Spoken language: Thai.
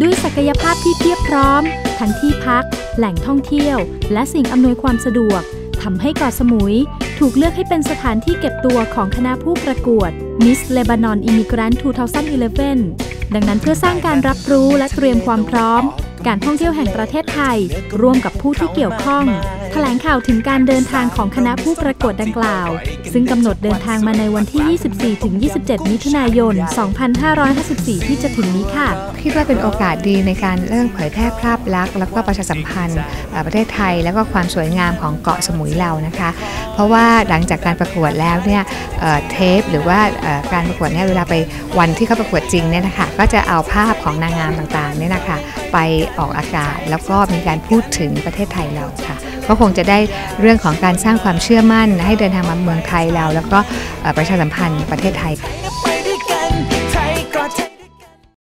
ด้วยศักยภาพที่เพียบพร้อม ทั้งที่พัก แหล่งท่องเที่ยว และสิ่งอำนวยความสะดวกทำให้เกาะสมุย ถูกเลือกให้เป็นสถานที่เก็บตัวของคณะผู้ประกวด Miss Lebanon Immigrant 2011 ดังนั้นเพื่อสร้างการรับรู้และเตรียมความพร้อม การท่องเที่ยวแห่งประเทศไทย ร่วมกับผู้ที่เกี่ยวข้องแถลงข่าวถึงการเดินทางของคณะผู้ประกวดดังกล่าว ซึ่งกำหนดเดินทางมาในวันที่ 24-27 มิถุนายน 2554 ที่จะถึงนี้ค่ะคิดว่าเป็นโอกาสดีในการเริ่มเผยแพร่ภาพลักษณ์แล้วก็ประชาสัมพันธ์ประเทศไทย แล้วก็ความสวยงามของเกาะสมุยเรานะคะ เพราะว่าหลังจากการประกวดแล้วเนี่ยเทปหรือว่าการประกวดเนี่ยเวลาไปวันที่เขาประกวดจริงเนี่ยนะคะก็จะเอาภาพของนางงามต่างๆเนี่ยนะคะไปออกอากาศแล้วก็มีการพูดถึงประเทศไทยเราค่ะก็คงจะได้เรื่องของการสร้างความเชื่อมั่น ให้เดินทางมาเมืองไทยเรา แล้วก็ประชาสัมพันธ์ประเทศไทย